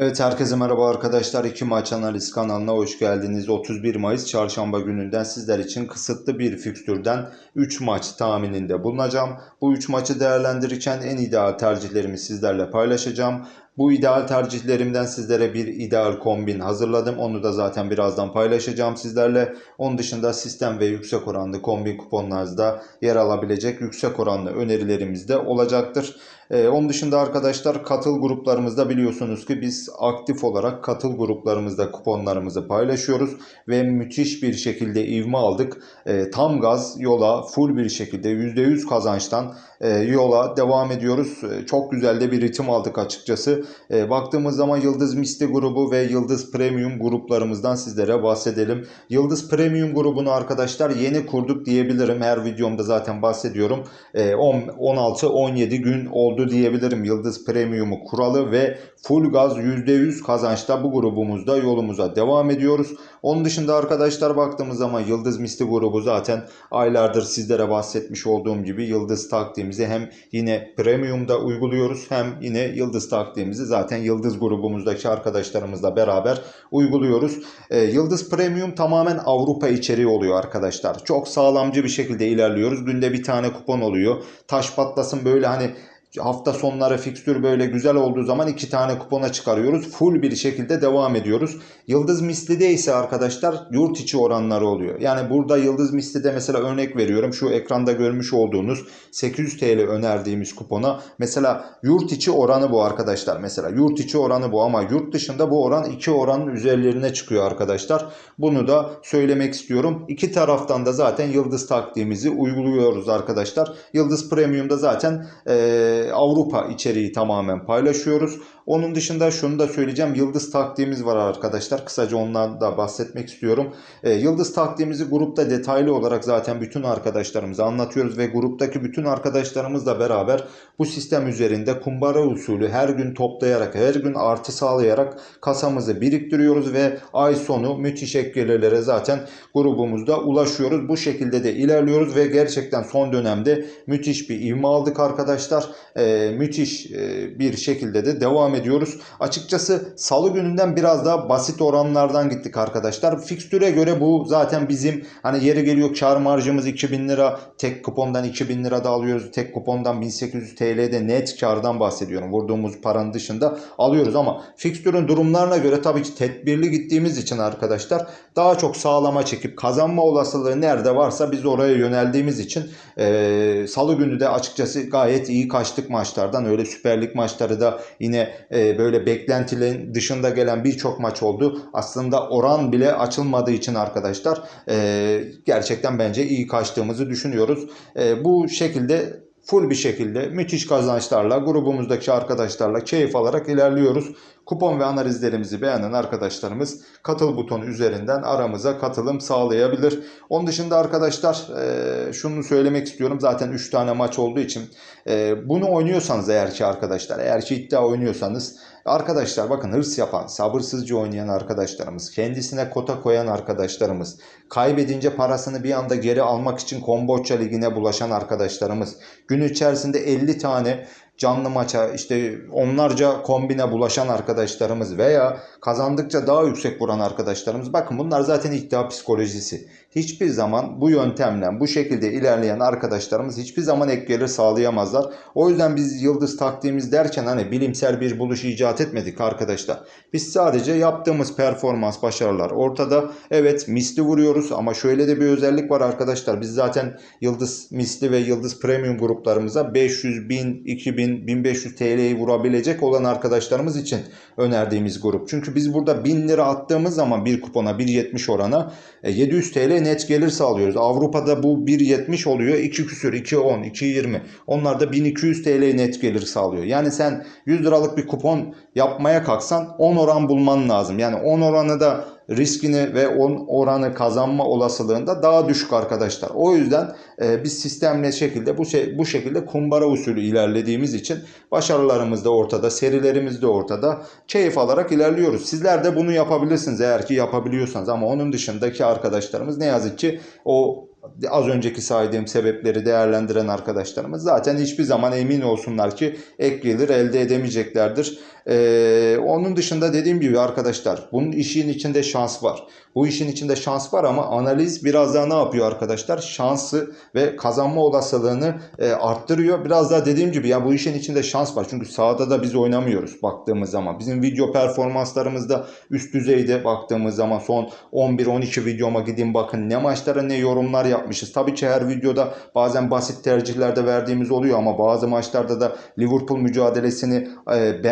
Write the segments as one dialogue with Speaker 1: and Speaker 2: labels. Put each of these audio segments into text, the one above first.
Speaker 1: Evet herkese merhaba arkadaşlar. İki maç analiz kanalına hoş geldiniz. 31 Mayıs çarşamba gününden sizler için kısıtlı bir fikstürden 3 maç tahmininde bulunacağım. Bu 3 maçı değerlendirirken en ideal tercihlerimi sizlerle paylaşacağım. Bu ideal tercihlerimden sizlere bir ideal kombin hazırladım. Onu da zaten birazdan paylaşacağım sizlerle. Onun dışında sistem ve yüksek oranlı kombin kuponlarınızda yer alabilecek yüksek oranlı önerilerimiz de olacaktır. Ee, onun dışında arkadaşlar katıl gruplarımızda biliyorsunuz ki biz aktif olarak katıl gruplarımızda kuponlarımızı paylaşıyoruz ve müthiş bir şekilde ivme aldık. Ee, tam gaz yola full bir şekilde %100 kazançtan e, yola devam ediyoruz. E, çok güzel de bir ritim aldık açıkçası. E, baktığımız zaman Yıldız Misti grubu ve Yıldız Premium gruplarımızdan sizlere bahsedelim. Yıldız Premium grubunu arkadaşlar yeni kurduk diyebilirim. Her videomda zaten bahsediyorum. E, 16-17 gün oldu diyebilirim Yıldız Premium'u kuralı ve full gaz %100 kazançta bu grubumuzda yolumuza devam ediyoruz. Onun dışında arkadaşlar baktığımız zaman Yıldız Misti grubu zaten aylardır sizlere bahsetmiş olduğum gibi Yıldız taktiğimizi hem yine Premium'da uyguluyoruz hem yine Yıldız taktiğimizi zaten Yıldız grubumuzdaki arkadaşlarımızla beraber uyguluyoruz. Ee, Yıldız Premium tamamen Avrupa içeriği oluyor arkadaşlar. Çok sağlamcı bir şekilde ilerliyoruz. Günde bir tane kupon oluyor. Taş patlasın böyle hani hafta sonları fikstür böyle güzel olduğu zaman iki tane kupona çıkarıyoruz. Full bir şekilde devam ediyoruz. Yıldız Misli'de ise arkadaşlar yurt içi oranları oluyor. Yani burada Yıldız Misli'de mesela örnek veriyorum. Şu ekranda görmüş olduğunuz 800 TL önerdiğimiz kupona mesela yurt içi oranı bu arkadaşlar. Mesela yurt içi oranı bu ama yurt dışında bu oran iki oranın üzerlerine çıkıyor arkadaşlar. Bunu da söylemek istiyorum. İki taraftan da zaten Yıldız taktiğimizi uyguluyoruz arkadaşlar. Yıldız Premium'da zaten eee Avrupa içeriği tamamen paylaşıyoruz. Onun dışında şunu da söyleyeceğim. Yıldız taktiğimiz var arkadaşlar. Kısaca ondan da bahsetmek istiyorum. E, Yıldız taktiğimizi grupta detaylı olarak zaten bütün arkadaşlarımıza anlatıyoruz ve gruptaki bütün arkadaşlarımızla beraber bu sistem üzerinde kumbara usulü her gün toplayarak, her gün artı sağlayarak kasamızı biriktiriyoruz ve ay sonu müthiş gelirlere zaten grubumuzda ulaşıyoruz. Bu şekilde de ilerliyoruz ve gerçekten son dönemde müthiş bir ivme aldık arkadaşlar. E, müthiş e, bir şekilde de devam ediyoruz. Açıkçası salı gününden biraz daha basit oranlardan gittik arkadaşlar. Fikstüre göre bu zaten bizim hani yeri geliyor kar marjımız 2000 lira tek kupondan 2000 lira da alıyoruz. Tek kupondan 1800 TL'de net kardan bahsediyorum. Vurduğumuz paranın dışında alıyoruz ama fikstürün durumlarına göre tabii ki tedbirli gittiğimiz için arkadaşlar daha çok sağlama çekip kazanma olasılığı nerede varsa biz oraya yöneldiğimiz için e, salı günü de açıkçası gayet iyi kaçtık maçlardan. Öyle Süper Lig maçları da yine e, böyle beklentilerin dışında gelen birçok maç oldu. Aslında oran bile açılmadığı için arkadaşlar e, gerçekten bence iyi kaçtığımızı düşünüyoruz. E, bu şekilde full bir şekilde müthiş kazançlarla grubumuzdaki arkadaşlarla keyif alarak ilerliyoruz. Kupon ve analizlerimizi beğenen arkadaşlarımız katıl butonu üzerinden aramıza katılım sağlayabilir. Onun dışında arkadaşlar e, şunu söylemek istiyorum. Zaten 3 tane maç olduğu için e, bunu oynuyorsanız eğer ki arkadaşlar eğer ki iddia oynuyorsanız Arkadaşlar bakın hırs yapan, sabırsızca oynayan arkadaşlarımız, kendisine kota koyan arkadaşlarımız, kaybedince parasını bir anda geri almak için Komboçya Ligi'ne bulaşan arkadaşlarımız, gün içerisinde 50 tane canlı maça işte onlarca kombine bulaşan arkadaşlarımız veya kazandıkça daha yüksek vuran arkadaşlarımız bakın bunlar zaten iddia psikolojisi. Hiçbir zaman bu yöntemle bu şekilde ilerleyen arkadaşlarımız hiçbir zaman ek gelir sağlayamazlar. O yüzden biz yıldız taktiğimiz derken hani bilimsel bir buluş icat etmedik arkadaşlar. Biz sadece yaptığımız performans başarılar ortada. Evet misli vuruyoruz ama şöyle de bir özellik var arkadaşlar. Biz zaten yıldız misli ve yıldız premium gruplarımıza 500, 1000, 2000 1500 TL'yi vurabilecek olan arkadaşlarımız için önerdiğimiz grup. Çünkü biz burada 1000 lira attığımız zaman bir kupona 1.70 orana 700 TL net gelir sağlıyoruz. Avrupa'da bu 1.70 oluyor. 2 küsür, 2.10, 2.20. Onlar da 1200 TL net gelir sağlıyor. Yani sen 100 liralık bir kupon yapmaya kalksan 10 oran bulman lazım. Yani 10 oranı da riskini ve on oranı kazanma olasılığında daha düşük arkadaşlar. O yüzden e, biz sistemle şekilde bu şey, bu şekilde kumbara usulü ilerlediğimiz için başarılarımız da ortada, serilerimiz de ortada. Keyif alarak ilerliyoruz. Sizler de bunu yapabilirsiniz eğer ki yapabiliyorsanız ama onun dışındaki arkadaşlarımız ne yazık ki o az önceki saydığım sebepleri değerlendiren arkadaşlarımız zaten hiçbir zaman emin olsunlar ki ek gelir elde edemeyeceklerdir. Ee, onun dışında dediğim gibi arkadaşlar bunun işin içinde şans var. Bu işin içinde şans var ama analiz biraz daha ne yapıyor arkadaşlar? Şansı ve kazanma olasılığını e, arttırıyor. Biraz daha dediğim gibi ya bu işin içinde şans var. Çünkü sahada da biz oynamıyoruz baktığımız zaman. Bizim video performanslarımızda üst düzeyde baktığımız zaman son 11-12 videoma gidin bakın ne maçlara ne yorumlar yapmışız. Tabii ki her videoda bazen basit tercihlerde verdiğimiz oluyor ama bazı maçlarda da Liverpool mücadelesini e,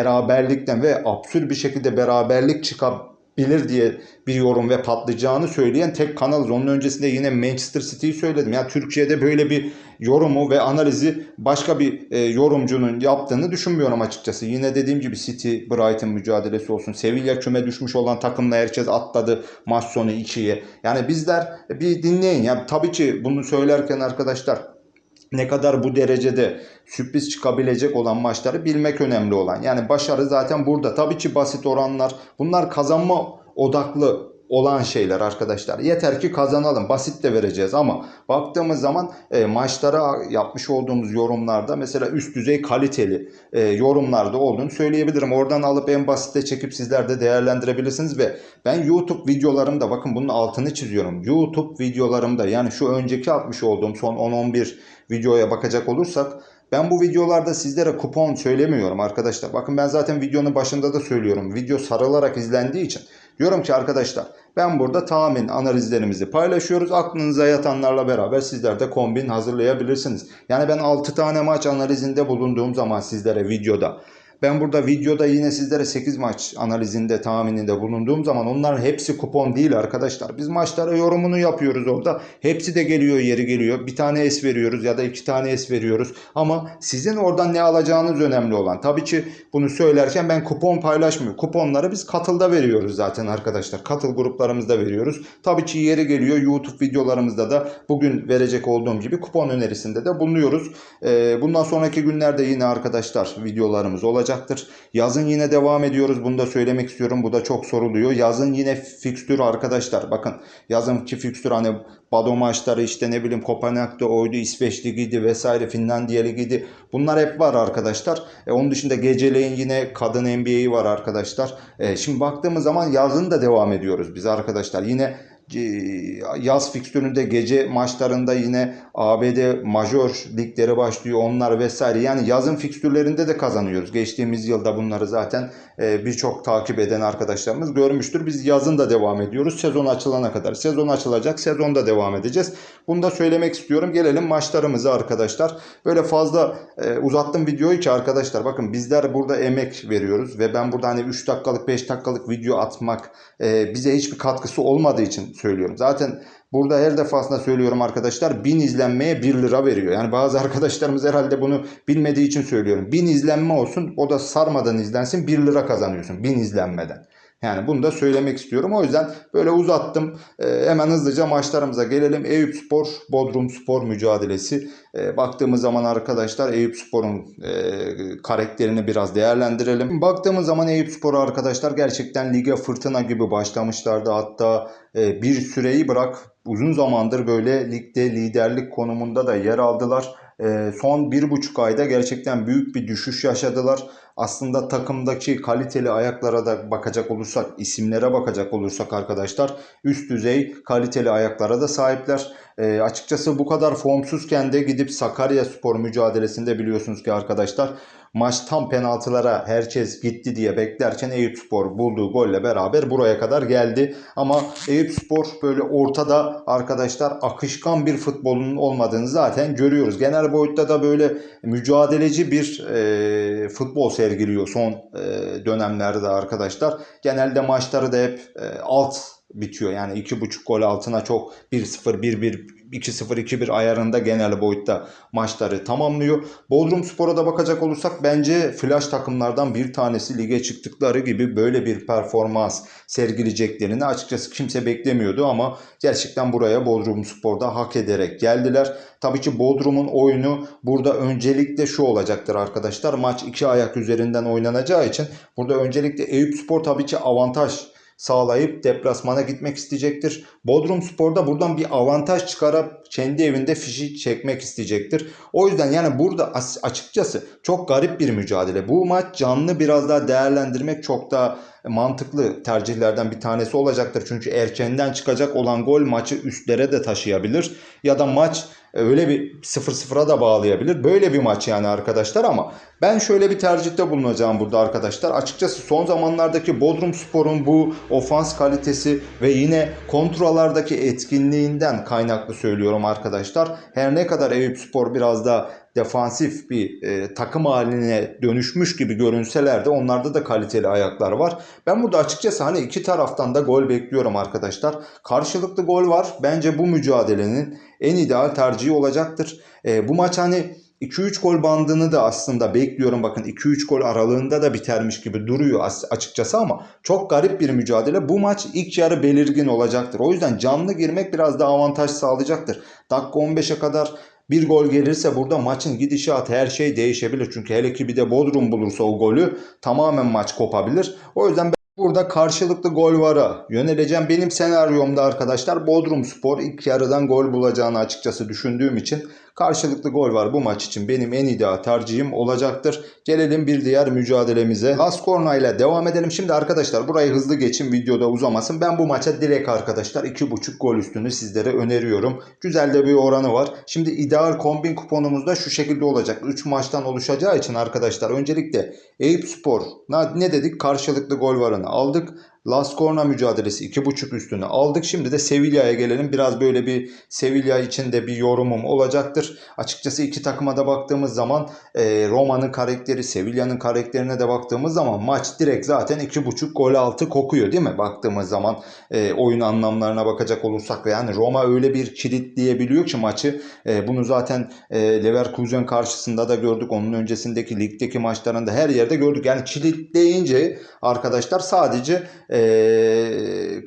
Speaker 1: beraberlikten ve absürt bir şekilde beraberlik çıkabilir diye bir yorum ve patlayacağını söyleyen tek kanalız. Onun öncesinde yine Manchester City'yi söyledim. Yani Türkiye'de böyle bir yorumu ve analizi başka bir e, yorumcunun yaptığını düşünmüyorum açıkçası. Yine dediğim gibi City Brighton mücadelesi olsun. Sevilla küme düşmüş olan takımla herkes atladı maç sonu 2'ye. Yani bizler bir dinleyin. Yani tabii ki bunu söylerken arkadaşlar ne kadar bu derecede sürpriz çıkabilecek olan maçları bilmek önemli olan. Yani başarı zaten burada. Tabii ki basit oranlar. Bunlar kazanma odaklı olan şeyler arkadaşlar. Yeter ki kazanalım. Basit de vereceğiz ama baktığımız zaman e, maçlara yapmış olduğumuz yorumlarda mesela üst düzey kaliteli e, yorumlarda olduğunu söyleyebilirim. Oradan alıp en basite çekip sizler de değerlendirebilirsiniz ve ben YouTube videolarımda bakın bunun altını çiziyorum. YouTube videolarımda yani şu önceki atmış olduğum son 10-11 videoya bakacak olursak ben bu videolarda sizlere kupon söylemiyorum arkadaşlar. Bakın ben zaten videonun başında da söylüyorum. Video sarılarak izlendiği için. Diyorum ki arkadaşlar ben burada tahmin analizlerimizi paylaşıyoruz. Aklınıza yatanlarla beraber sizler de kombin hazırlayabilirsiniz. Yani ben 6 tane maç analizinde bulunduğum zaman sizlere videoda ben burada videoda yine sizlere 8 maç analizinde, tahmininde bulunduğum zaman onların hepsi kupon değil arkadaşlar. Biz maçlara yorumunu yapıyoruz orada. Hepsi de geliyor yeri geliyor. Bir tane es veriyoruz ya da iki tane es veriyoruz. Ama sizin oradan ne alacağınız önemli olan. Tabii ki bunu söylerken ben kupon paylaşmıyorum. Kuponları biz katılda veriyoruz zaten arkadaşlar. Katıl gruplarımızda veriyoruz. Tabii ki yeri geliyor YouTube videolarımızda da bugün verecek olduğum gibi kupon önerisinde de bulunuyoruz. Ee, bundan sonraki günlerde yine arkadaşlar videolarımız olacak olacaktır. Yazın yine devam ediyoruz. Bunu da söylemek istiyorum. Bu da çok soruluyor. Yazın yine fikstür arkadaşlar. Bakın yazınki fikstür hani Bado maçları işte ne bileyim Kopenhag'da oydu, İsveç Ligi'ydi vesaire Finlandiya Ligi'ydi. Bunlar hep var arkadaşlar. E, onun dışında geceleyin yine kadın NBA'yi var arkadaşlar. E, şimdi baktığımız zaman yazın da devam ediyoruz biz arkadaşlar. Yine yaz fikstüründe gece maçlarında yine ABD major ligleri başlıyor onlar vesaire. Yani yazın fikstürlerinde de kazanıyoruz. Geçtiğimiz yılda bunları zaten e, birçok takip eden arkadaşlarımız görmüştür. Biz yazın da devam ediyoruz. Sezon açılana kadar. Sezon açılacak. Sezonda devam edeceğiz. Bunu da söylemek istiyorum. Gelelim maçlarımıza arkadaşlar. Böyle fazla e, uzattım videoyu ki arkadaşlar bakın bizler burada emek veriyoruz ve ben burada hani 3 dakikalık 5 dakikalık video atmak e, bize hiçbir katkısı olmadığı için söylüyorum. Zaten burada her defasında söylüyorum arkadaşlar 1000 izlenmeye 1 lira veriyor. Yani bazı arkadaşlarımız herhalde bunu bilmediği için söylüyorum. 1000 izlenme olsun o da sarmadan izlensin 1 lira kazanıyorsun 1000 izlenmeden. Yani bunu da söylemek istiyorum. O yüzden böyle uzattım. E, hemen hızlıca maçlarımıza gelelim. Eyüp Spor, Bodrum Spor mücadelesi. E, baktığımız zaman arkadaşlar Eyüp Spor'un e, karakterini biraz değerlendirelim. Baktığımız zaman Eyüp Spor arkadaşlar gerçekten lige fırtına gibi başlamışlardı. Hatta e, bir süreyi bırak uzun zamandır böyle ligde liderlik konumunda da yer aldılar. E, son bir buçuk ayda gerçekten büyük bir düşüş yaşadılar aslında takımdaki kaliteli ayaklara da bakacak olursak, isimlere bakacak olursak arkadaşlar üst düzey kaliteli ayaklara da sahipler. E, açıkçası bu kadar formsuzken de gidip Sakarya Spor mücadelesinde biliyorsunuz ki arkadaşlar maç tam penaltılara herkes gitti diye beklerken Eyüp Spor bulduğu golle beraber buraya kadar geldi. Ama Eyüp Spor böyle ortada arkadaşlar akışkan bir futbolun olmadığını zaten görüyoruz. Genel boyutta da böyle mücadeleci bir e, futbol sergiliyor son dönemlerde arkadaşlar. Genelde maçları da hep alt bitiyor. Yani 2.5 gol altına çok 1-0, 1-1, 2-0, 2-1 ayarında genel boyutta maçları tamamlıyor. Bodrum Spor'a da bakacak olursak bence flash takımlardan bir tanesi lige çıktıkları gibi böyle bir performans sergileyeceklerini açıkçası kimse beklemiyordu ama gerçekten buraya Bodrum Spor'da hak ederek geldiler. Tabii ki Bodrum'un oyunu burada öncelikle şu olacaktır arkadaşlar. Maç iki ayak üzerinden oynanacağı için burada öncelikle Eyüp Spor tabii ki avantaj sağlayıp deplasmana gitmek isteyecektir. Bodrum Spor da buradan bir avantaj çıkarıp kendi evinde fişi çekmek isteyecektir. O yüzden yani burada as- açıkçası çok garip bir mücadele. Bu maç canlı biraz daha değerlendirmek çok daha mantıklı tercihlerden bir tanesi olacaktır. Çünkü erkenden çıkacak olan gol maçı üstlere de taşıyabilir. Ya da maç öyle bir 0-0'a da bağlayabilir. Böyle bir maç yani arkadaşlar ama ben şöyle bir tercihte bulunacağım burada arkadaşlar. Açıkçası son zamanlardaki Bodrum Spor'un bu ofans kalitesi ve yine kontralardaki etkinliğinden kaynaklı söylüyorum arkadaşlar. Her ne kadar Eyüp Spor biraz da defansif bir e, takım haline dönüşmüş gibi görünseler de onlarda da kaliteli ayaklar var. Ben burada açıkçası hani iki taraftan da gol bekliyorum arkadaşlar. Karşılıklı gol var. Bence bu mücadelenin en ideal tercihi olacaktır. E, bu maç hani 2-3 gol bandını da aslında bekliyorum. Bakın 2-3 gol aralığında da bitermiş gibi duruyor as- açıkçası ama çok garip bir mücadele. Bu maç ilk yarı belirgin olacaktır. O yüzden canlı girmek biraz daha avantaj sağlayacaktır. Dakika 15'e kadar bir gol gelirse burada maçın gidişatı her şey değişebilir. Çünkü hele ki bir de Bodrum bulursa o golü tamamen maç kopabilir. O yüzden ben burada karşılıklı gol vara yöneleceğim. Benim senaryomda arkadaşlar Bodrum Spor ilk yarıdan gol bulacağını açıkçası düşündüğüm için karşılıklı gol var bu maç için benim en ideal tercihim olacaktır. Gelelim bir diğer mücadelemize. Las Corna ile devam edelim. Şimdi arkadaşlar burayı hızlı geçin videoda uzamasın. Ben bu maça direkt arkadaşlar 2.5 gol üstünü sizlere öneriyorum. Güzel de bir oranı var. Şimdi ideal kombin kuponumuz da şu şekilde olacak. 3 maçtan oluşacağı için arkadaşlar öncelikle Eyüp Spor ne dedik? Karşılıklı gol varını aldık. Las Corna mücadelesi 2.5 üstünü aldık. Şimdi de Sevilla'ya gelelim. Biraz böyle bir Sevilla için de bir yorumum olacaktır. Açıkçası iki takıma da baktığımız zaman e, Roma'nın karakteri, Sevilla'nın karakterine de baktığımız zaman maç direkt zaten 2.5 gol altı kokuyor değil mi? Baktığımız zaman e, oyun anlamlarına bakacak olursak yani Roma öyle bir kilitleyebiliyor ki maçı. E, bunu zaten e, Leverkusen karşısında da gördük. Onun öncesindeki ligdeki maçlarında her yerde gördük. Yani kilitleyince arkadaşlar sadece e,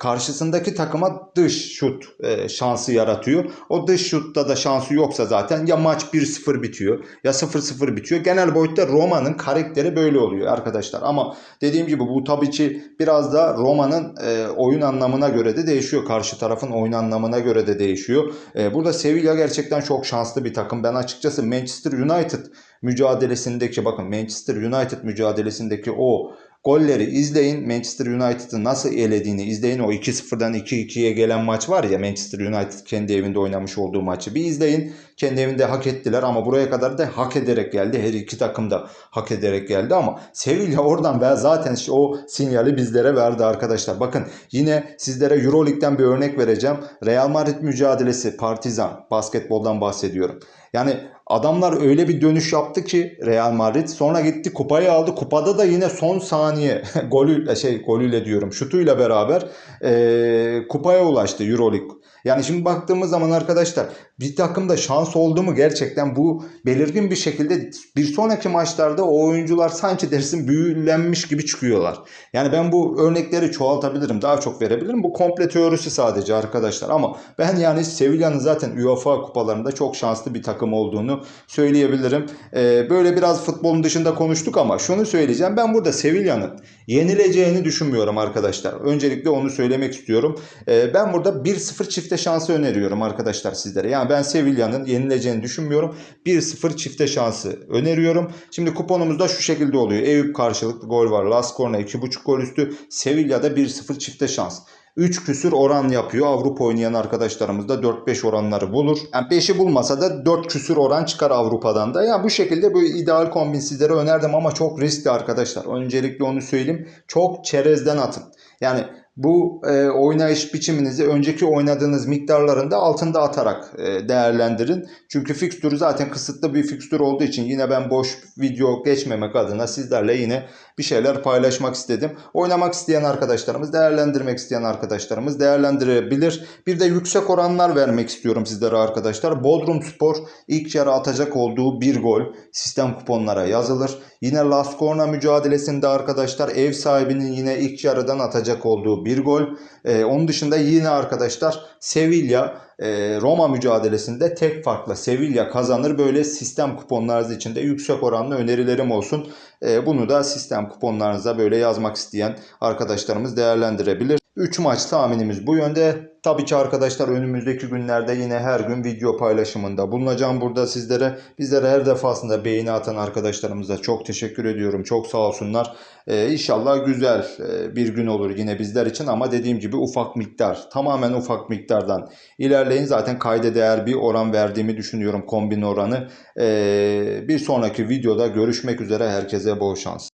Speaker 1: karşısındaki takıma dış şut e, şansı yaratıyor. O dış şutta da şansı yoksa zaten ya maç 1-0 bitiyor ya 0-0 bitiyor. Genel boyutta Roma'nın karakteri böyle oluyor arkadaşlar. Ama dediğim gibi bu tabii ki biraz da Roma'nın e, oyun anlamına göre de değişiyor. Karşı tarafın oyun anlamına göre de değişiyor. E, burada Sevilla gerçekten çok şanslı bir takım. Ben açıkçası Manchester United mücadelesindeki bakın Manchester United mücadelesindeki o golleri izleyin. Manchester United'ı nasıl elediğini izleyin. O 2-0'dan 2-2'ye gelen maç var ya Manchester United kendi evinde oynamış olduğu maçı bir izleyin. Kendi evinde hak ettiler ama buraya kadar da hak ederek geldi. Her iki takım da hak ederek geldi ama Sevilla oradan ve zaten o sinyali bizlere verdi arkadaşlar. Bakın yine sizlere Euroleague'den bir örnek vereceğim. Real Madrid mücadelesi Partizan basketboldan bahsediyorum. Yani adamlar öyle bir dönüş yaptı ki Real Madrid sonra gitti kupayı aldı. Kupada da yine son saniye golüyle şey golüyle diyorum şutuyla beraber e, kupaya ulaştı Euroleague. Yani şimdi baktığımız zaman arkadaşlar bir takımda şans oldu mu gerçekten bu belirgin bir şekilde bir sonraki maçlarda o oyuncular sanki dersin büyülenmiş gibi çıkıyorlar. Yani ben bu örnekleri çoğaltabilirim daha çok verebilirim. Bu komple teorisi sadece arkadaşlar ama ben yani Sevilla'nın zaten UEFA kupalarında çok şanslı bir takım olduğunu söyleyebilirim. Ee, böyle biraz futbolun dışında konuştuk ama şunu söyleyeceğim. Ben burada Sevilla'nın yenileceğini düşünmüyorum arkadaşlar. Öncelikle onu söylemek istiyorum. Ee, ben burada 1-0 çifte şansı öneriyorum arkadaşlar sizlere. Yani ben Sevilla'nın yenileceğini düşünmüyorum. 1-0 çifte şansı öneriyorum. Şimdi kuponumuzda şu şekilde oluyor. Eyüp karşılıklı gol var. Las Corna 2.5 gol üstü. Sevilla'da 1-0 çifte şans. 3 küsür oran yapıyor. Avrupa oynayan arkadaşlarımız da 4-5 oranları bulur. Yani 5'i bulmasa da 4 küsür oran çıkar Avrupa'dan da. Yani bu şekilde bu ideal kombin sizlere önerdim ama çok riskli arkadaşlar. Öncelikle onu söyleyeyim. Çok çerezden atın. Yani bu e, oynayış biçiminizi önceki oynadığınız miktarlarında altında atarak e, değerlendirin. Çünkü fikstürü zaten kısıtlı bir fikstür olduğu için yine ben boş video geçmemek adına sizlerle yine bir şeyler paylaşmak istedim. Oynamak isteyen arkadaşlarımız, değerlendirmek isteyen arkadaşlarımız değerlendirebilir. Bir de yüksek oranlar vermek istiyorum sizlere arkadaşlar. Bodrum Spor ilk yarı atacak olduğu bir gol sistem kuponlara yazılır. Yine Las Corna mücadelesinde arkadaşlar ev sahibinin yine ilk yarıdan atacak olduğu bir gol. Ee, onun dışında yine arkadaşlar Sevilla e, Roma mücadelesinde tek farkla Sevilla kazanır. Böyle sistem kuponlarınız için de yüksek oranlı önerilerim olsun. E, bunu da sistem kuponlarınıza böyle yazmak isteyen arkadaşlarımız değerlendirebilir. 3 maç tahminimiz bu yönde. Tabii ki arkadaşlar önümüzdeki günlerde yine her gün video paylaşımında bulunacağım burada sizlere. Bizlere her defasında beğeni atan arkadaşlarımıza çok teşekkür ediyorum. Çok sağ olsunlar. Ee, inşallah güzel e, bir gün olur yine bizler için ama dediğim gibi ufak miktar tamamen ufak miktardan ilerleyin. Zaten kayda değer bir oran verdiğimi düşünüyorum kombin oranı. Ee, bir sonraki videoda görüşmek üzere herkese bol şans.